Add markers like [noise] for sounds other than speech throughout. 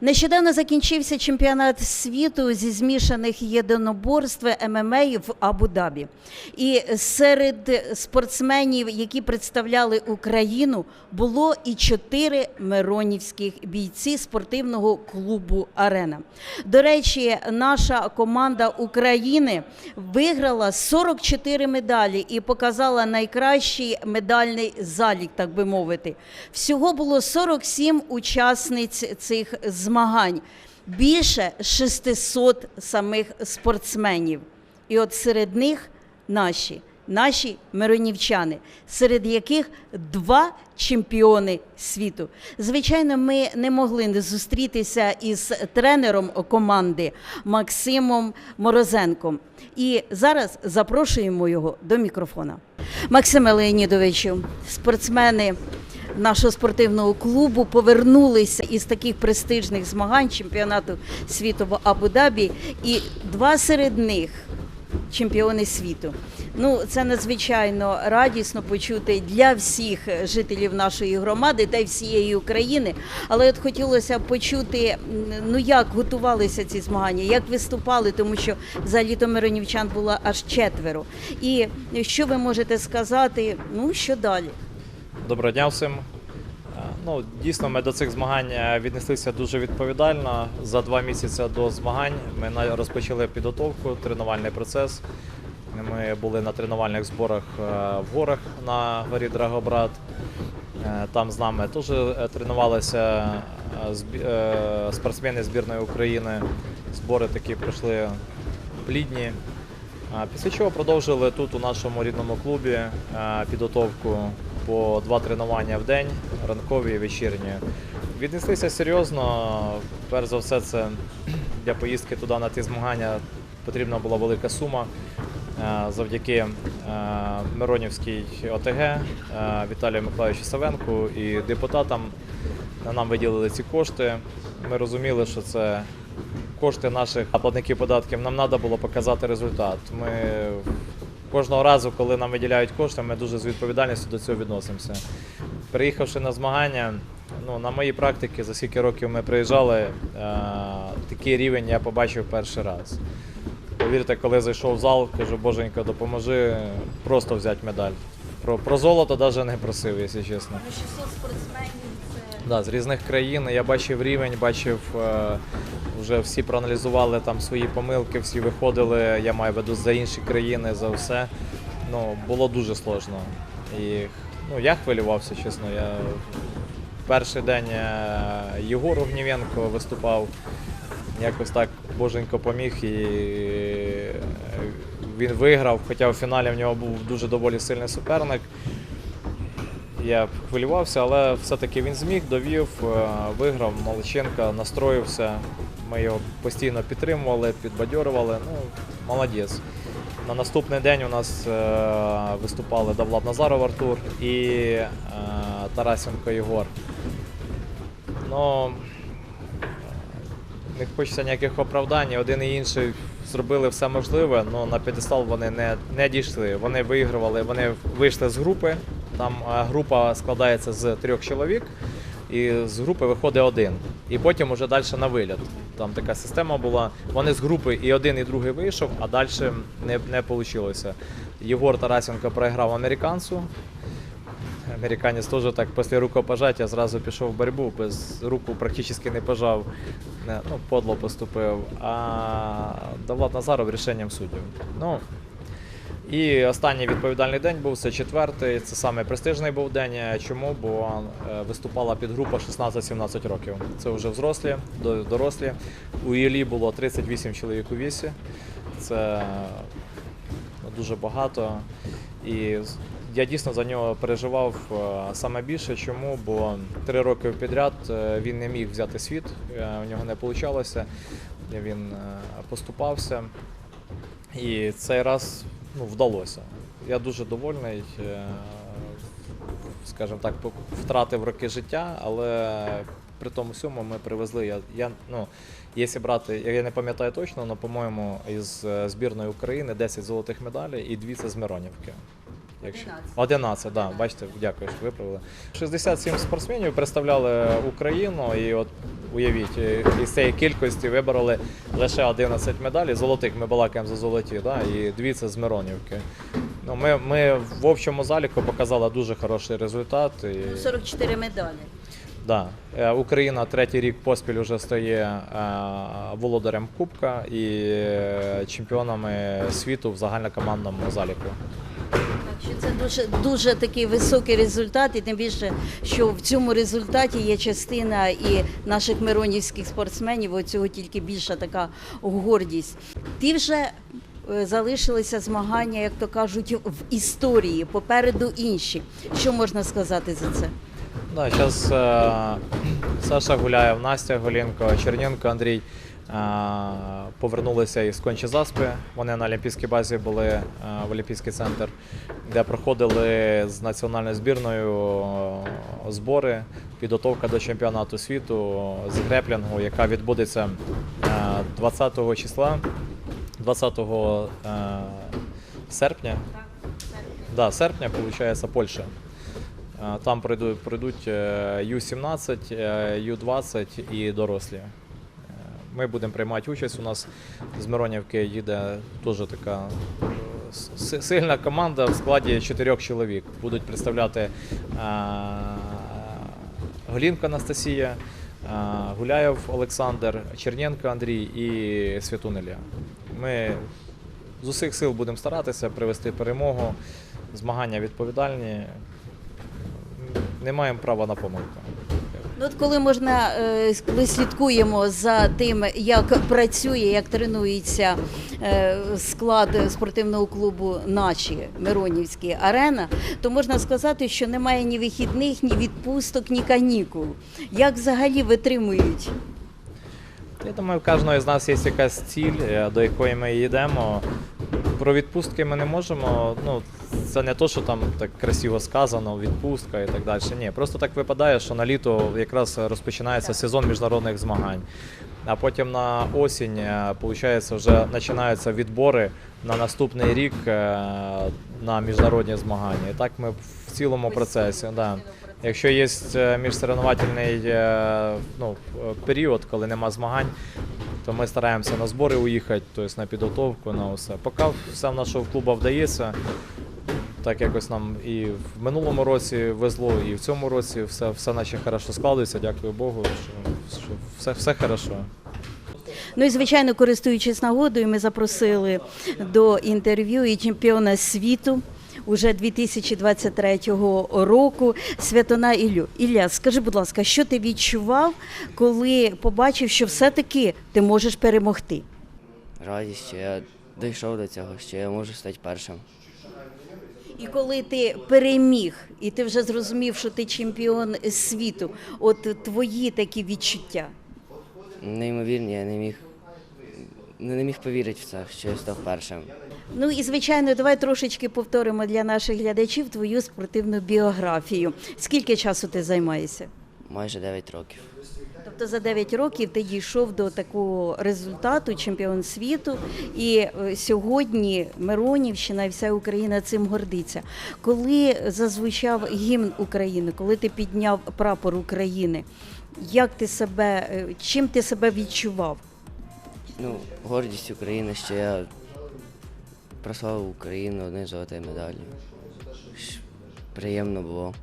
Нещодавно закінчився чемпіонат світу зі змішаних єдиноборств ММА в Абу-Дабі. І серед спортсменів, які представляли Україну, було і чотири миронівських бійці спортивного клубу Арена. До речі, наша команда України виграла 44 медалі і показала найкращий медальний залік, так би мовити. Всього було 47 учасниць цих змагань, більше 600 самих спортсменів. І от серед них наші, наші миронівчани, серед яких два чемпіони світу. Звичайно, ми не могли не зустрітися із тренером команди Максимом Морозенком. І зараз запрошуємо його до мікрофона. Максиме Леонідовичу, спортсмени нашого спортивного клубу повернулися із таких престижних змагань чемпіонату світу в Абу-Дабі, і два серед них чемпіони світу. Ну, це надзвичайно радісно почути для всіх жителів нашої громади та й всієї України. Але от хотілося б почути, ну як готувалися ці змагання, як виступали, тому що взагалі то миронівчан було аж четверо. І що ви можете сказати? Ну що далі? Доброго дня всім. Ну, дійсно, ми до цих змагань е, віднеслися дуже відповідально. За два місяці до змагань ми розпочали підготовку, тренувальний процес. Ми були на тренувальних зборах е, в горах на горі Драгобрат. Е, Там з нами теж тренувалися спортсмени збірної України. Збори такі пройшли плідні. Після чого продовжили тут у нашому рідному клубі підготовку по два тренування в день, ранкові і вечірні. Віднеслися серйозно. Перш за все, це для поїздки туди на ті змагання потрібна була велика сума. Е, Завдяки е, Миронівській ОТГ е, Віталію Миколаївичу Савенку і депутатам нам виділили ці кошти. Ми розуміли, що це кошти наших платників податків. Нам треба було показати результат. Ми кожного разу, коли нам виділяють кошти, ми дуже з відповідальністю до цього відносимося. Приїхавши на змагання, ну, на моїй практиці, за скільки років ми приїжджали, е, такий рівень я побачив перший раз. Повірте, коли зайшов в зал, кажу, боженько, допоможи просто взяти медаль. Про, про золото навіть не просив, якщо чесно. 600 спортсменів це Да, з різних країн я бачив рівень, бачив, е, вже всі проаналізували там свої помилки, всі виходили, я маю в виду за інші країни, за все. Ну, було дуже сложно. І ну, я хвилювався, чесно. Я перший день е, Єгор Огнівенко виступав, якось так боженько поміг і е, він виграв, хоча в фіналі в нього був дуже доволі сильний суперник. Я хвилювався, але все-таки він зміг, довів, е, виграв, Молодченка, настроївся. Ми його постійно підтримували, підбадьорували. Ну, молодець. На наступний день у нас е, виступали Давлад Назаров Артур і е, Тарасенко Єгор. Ну, не хочеться ніяких оправдань. Один і інший зробили все можливе, але на п'єдестал вони не, не дійшли. Вони виігрували, вони вийшли з групи. Там е, група складається з трьох чоловік, і з групи виходить один. І потім уже далі на виліт. Там така система була. Вони з групи і один, і другий вийшов, а далі не, не вийшло. Єгор Тарасенко програв американцю. Американець теж так після рукопожаття зразу пішов в боротьбу, без руку практично не пожав, ну, подло поступив. А Давлад Назаров рішенням суддів. Ну, і останній відповідальний день був це четвертий. Це саме престижний був день. Чому? Бо е, виступала підгрупа 16-17 років. Це вже взрослі, дорослі. У Іллі було 38 чоловік у вісі. Це ну, дуже багато. І я дійсно за нього переживав е, саме більше. Чому? Бо три роки підряд е, він не міг взяти світ, е, у нього не вийшло. Він е, поступався. І цей раз ну, вдалося. Я дуже довольний. е, Скажімо так, втратив роки життя, але при тому всьому ми привезли. Я, я, ну, якщо брати, я не пам'ятаю точно, але, по-моєму, із е, збірної України 10 золотих медалей і 2 це з Миронівки. Якщо 11. 11, да, бачите, дякую, що виправили. 67 спортсменів представляли Україну, і от уявіть, е, із цієї кількості вибороли лише 11 медалей. Золотих ми балакаємо за золоті, да, і дві це з Миронівки. Ну, ми, ми в общому заліку показали дуже хороший результат. І... 44 медалі. Да. Е, Україна третій рік поспіль вже стає е, володарем Кубка і чемпіонами світу в загальнокомандному заліку. Це дуже дуже такий високий результат, і тим більше, що в цьому результаті є частина і наших миронівських спортсменів. Оцього тільки більша така гордість. Ти вже е, залишилися змагання, як то кажуть, в історії. Попереду інші. Що можна сказати за це? Да, зараз Саша Гуляєв, Настя Голінко, Черненко Андрій е, повернулися із Кончі-Заспи. Вони на Олімпійській базі були е, в Олімпійський центр, де проходили з національною збірною е, збори, підготовка до чемпіонату світу з греплінгу, яка відбудеться е, 20 числа, 20 е, серпня. Да, серпня, виходить, Польща. Е, Там е, Ю-17, е, Ю-20 і дорослі. Ми будемо приймати участь. У нас з Миронівки їде дуже така е, сильна команда в складі чотирьох чоловік. Будуть представляти е, Голінка Анастасія, е, Гуляєв Олександр, Черненко Андрій і Святун Ілля. Ми з усіх сил будемо старатися привести перемогу. Змагання відповідальні. Не маємо права на помилку. Ну, от коли можна, е, коли слідкуємо за тим, як працює, як тренується е, склад спортивного клубу наші Миронівські арена, то можна сказати, що немає ні вихідних, ні відпусток, ні канікул. Як взагалі витримують? Я думаю, у кожного з нас є якась ціль, е, до якої ми йдемо. Про відпустки ми не можемо. Ну, це не то, що там так красиво сказано, відпустка і так далі. Ні, просто так випадає, що на літо якраз розпочинається сезон міжнародних змагань. А потім на осінь, виходить, вже починаються відбори на наступний рік е, на міжнародні змагання. І так ми в цілому процесі. Да. Якщо є е, міжсоревновательний е, ну, е, період, коли нема змагань, то ми стараємося на збори уїхати, тобто на підготовку, на все. Поки все в нашого клубу вдається, так якось нам і в минулому році везло, і в цьому році все, все наче хорошо складується, дякую Богу, що, що все, все хорошо. Ну і звичайно, користуючись нагодою, ми запросили до інтерв'ю і чемпіона світу. Уже 2023 року Святона Іллю. Ілля, скажи, будь ласка, що ти відчував, коли побачив, що все-таки ти можеш перемогти? радість, що я дійшов до цього, що я можу стати першим. І коли ти переміг, і ти вже зрозумів, що ти чемпіон світу, от твої такі відчуття. Неймовірні, я не міг не міг повірити в це, що я став першим. Ну і звичайно, давай трошечки повторимо для наших глядачів твою спортивну біографію. Скільки часу ти займаєшся? Майже 9 років. Тобто за 9 років ти дійшов до такого результату, чемпіон світу. І е, сьогодні Миронівщина і вся Україна цим гордиться. Коли зазвучав гімн України, коли ти підняв прапор України, як ти себе, е, чим ти себе відчував? Ну, гордість України, що я прославив Україну одною золотою медаллю. Щ- Приємно було.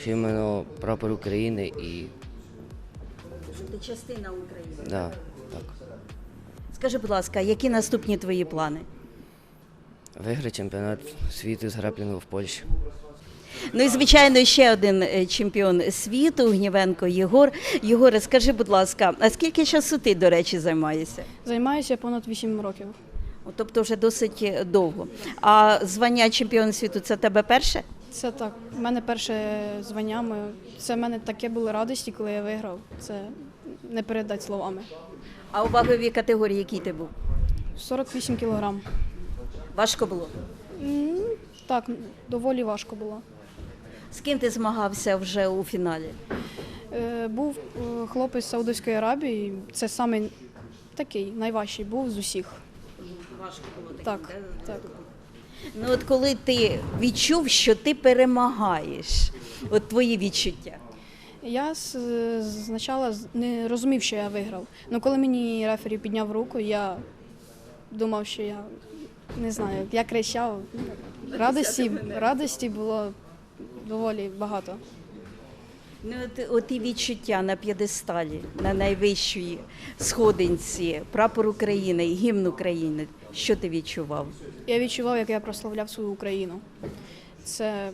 Що іменно прапор України і Що ти частина України? да, так. Скажи, будь ласка, які наступні твої плани? Виграти чемпіонат світу з граплінгу в Польщі. Ну і звичайно, ще один е, чемпіон світу Гнівенко Єгор. Єгоре, скажи, будь ласка, а скільки часу ти, до речі, займаєшся? Займаюся понад 8 років. Тобто вже досить е, довго. А звання чемпіон світу це тебе перше? Це так. У мене перше звання. Це в мене таке були радості, коли я виграв. Це не передати словами. А у ваговій категорії який ти був? 48 кілограм. Важко було. Так, доволі важко було. З ким ти змагався вже у фіналі? Е, Був е, хлопець з Саудовської Аравії. Це саме такий найважчий був з усіх. Важко було Так, так. Ну от коли ти відчув, що ти перемагаєш, от твої відчуття. Я спочатку не розумів, що я виграв. Ну коли мені рефері підняв руку, я думав, що я не знаю, я кричав. Радості, радості було доволі багато. Ну, от, от і відчуття на п'єдесталі, на найвищій сходинці, прапор України гімн України. Що ти відчував? Я відчував, як я прославляв свою Україну. Це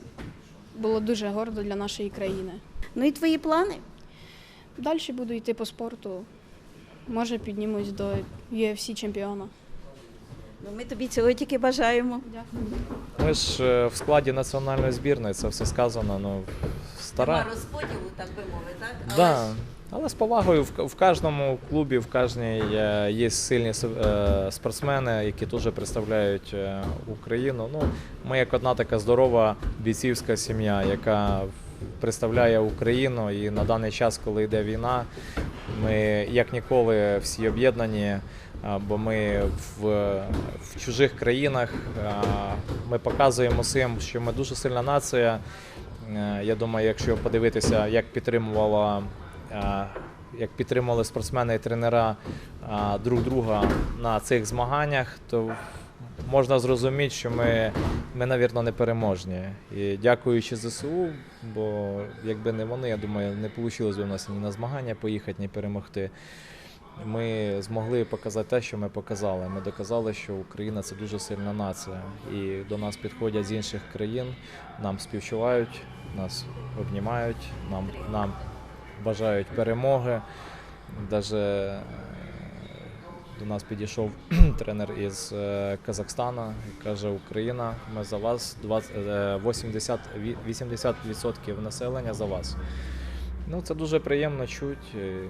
було дуже гордо для нашої країни. Ну і твої плани? Далі буду йти по спорту. Може, піднімусь до UFC чемпіона. Ну, ми тобі цього тільки бажаємо. Дякую. Ми ж е, в складі національної збірної, це все сказано. Ну, стара... розподілу, так би мовити, так? Да. Але з повагою в, в кожному клубі, в кожній е, є сильні е, спортсмени, які теж представляють е, Україну. Ну, ми як одна така здорова бійцівська сім'я, яка представляє Україну. І на даний час, коли йде війна, ми як ніколи всі об'єднані. Бо ми в, в чужих країнах ми показуємо всім, що ми дуже сильна нація. Е, Я думаю, якщо подивитися, як підтримувала, е, як підтримували спортсмени і тренера е, друг друга на цих змаганнях, то можна зрозуміти, що ми, ми навірно, не переможні. І дякуючи ЗСУ, бо якби не вони, я думаю, не вийшло б у нас ні на змагання поїхати, ні перемогти. Ми змогли показати те, що ми показали. Ми доказали, що Україна це дуже сильна нація. І до нас підходять з інших країн, нам співчувають, нас обнімають, нам, нам бажають перемоги. Даже до нас підійшов [clears throat] тренер із е, Казахстана і каже: Україна, ми за вас 20, е, 80, ві- 80% населення за вас. Ну, це дуже приємно чути.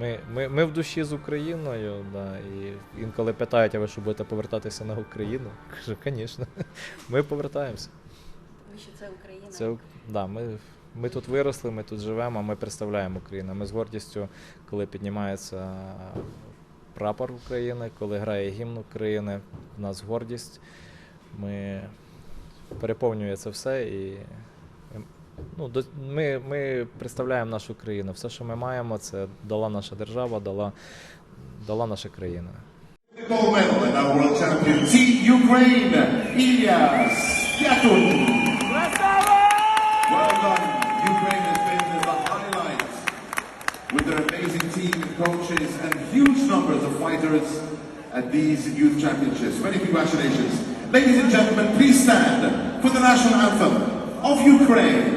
Ми, ми, ми в душі з Україною, да, і інколи питають, а ви що будете повертатися на Україну? Кажу, звісно, [laughs] ми повертаємося. Тому що це Україна. Це, да, ми, ми тут виросли, ми тут живемо, ми представляємо Україну. Ми з гордістю, коли піднімається прапор України, коли грає гімн України, в нас гордість. Ми переповнює це все і ну, ми, ми представляємо нашу країну. Все, що ми маємо, це дала наша держава, дала, дала наша країна. With their amazing team, coaches, and huge numbers of fighters at these youth championships. Many congratulations. Ladies and gentlemen, please stand for the national anthem of Ukraine.